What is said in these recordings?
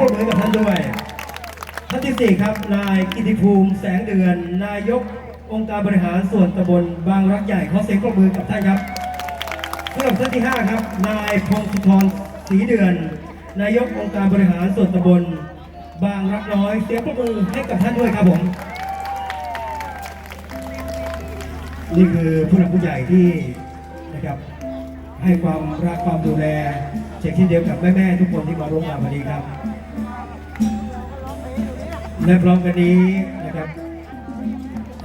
ปรบมือกับท่านด้วย ท่านที่สี่ครับ นายกิติภูมิแสงเดือน นายกองค์การบริหารส่วนตำบลบางรักใหญ่ขอเสียงปรบมือกับท่านครับสำหรับท่านที่ห้าครับ นายพงศธรศรีเดือน นายกองค์การบริหารส่วนตำบลบางรักน้อย เสียงปรบมือให้กับท่านด้วยครับผม นี่คือผู้หลักผู้ใหญ่ที่นะครับให้ความรักความดูแลเช่นเช่นเดียวกับแม่ๆทุกคนที่มาร่วมงานวันนี้ครับ และพร้อมกันนี้นะครับ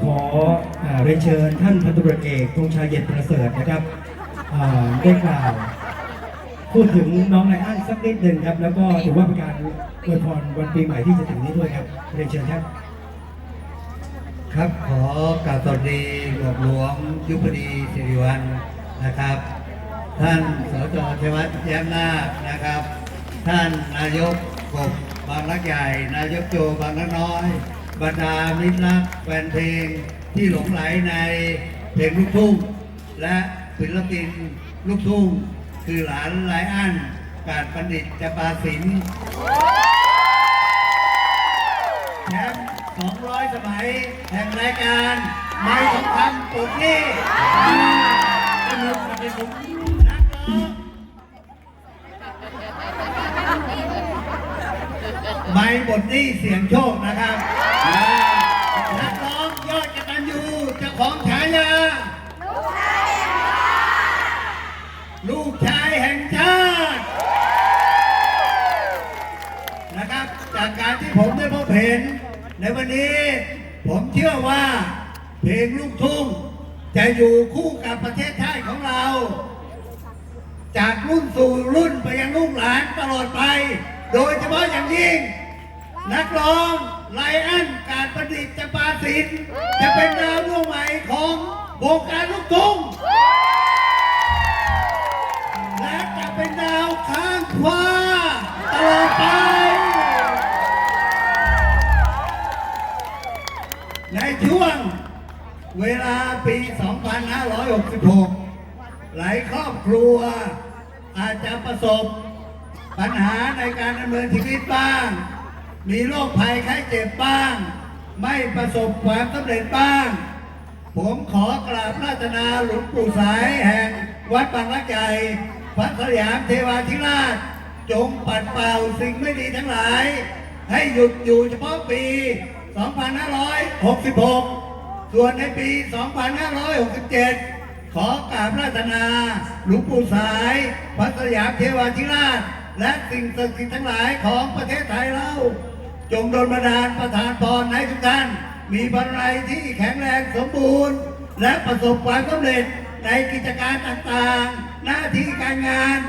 ขออเรียนเชิญท่านพันตำรวจเอกธงชัยเย็นประเสริฐนะครับได้กล่าว พูดถึงน้องไลอ้อนสักนิดหนึ่งครับ แล้วก็ถือว่าเป็นการอวยพรวันปีใหม่ที่จะถึงนี้ด้วยครับเรียนเชิญครับครับขอกราบสวัสดีหลวงหลวงยุพดีสิริวัลนะครับ ท่านสจชัยวัฒน์แย้มนาคนะครับ ท่านนายกกบ บางรักใหญ่นายกโจบางรักน้อย บรรดามิตรรักแฟนเพลงที่หลงไหลในเพลงลูกทุ่งและศิลปินลูกทุ่งคือหลานไลอ้อนการประดิษฐ์จปาสินแชมป์200 สมัยแห่งรายการ ไม้ทองคำปลุกนี่สนุกกับเป็นผมนัก ไม้บทนี่เสียงโชคนะครับนักร้องยอดกตัญญูเจ้าของฉายาลูกชายแห่งชาติ นะครับ จากการที่ผมได้พบเห็น ในวันนี้ ผมเชื่อว่า เพลงลูกทุ่ง จะอยู่คู่กับประเทศชาติของเรา จากรุ่นสู่รุ่นไปยังลูกหลานตลอดไป นักร้องไลอ้อนการประดิษฐ์จำปาสินจะเป็นดาวดวงใหม่ของวงการลูกทุ่งและจะเป็นดาวข้างฟ้าตลอดไป ในช่วงเวลาปี 2566 หลายครอบครัว อาจจะประสบปัญหาในการดำเนินชีวิตบ้าง มีโรคภัยไข้เจ็บบ้าง ไม่ประสบความสำเร็จบ้าง ผมขอกราบราชนาหลวงปู่สายแห่งวัดบางละใหญ่พระสยามเทวาธิราช จงปัดเป่าสิ่งไม่ดีทั้งหลาย ให้หยุดอยู่เฉพาะปี 2566 ส่วนในปี 2567 ขอกราบราชนาหลวงปู่สายพระสยามเทวาธิราชและสิ่งศักดิ์สิทธิ์ทั้งหลายของประเทศไทยเรา จงโดนบันดาลประทานพรให้ทุกท่านมีบารัยที่แข็งแรงสมบูรณ์ และประสบความสำเร็จในกิจการต่างๆ หน้าที่การงาน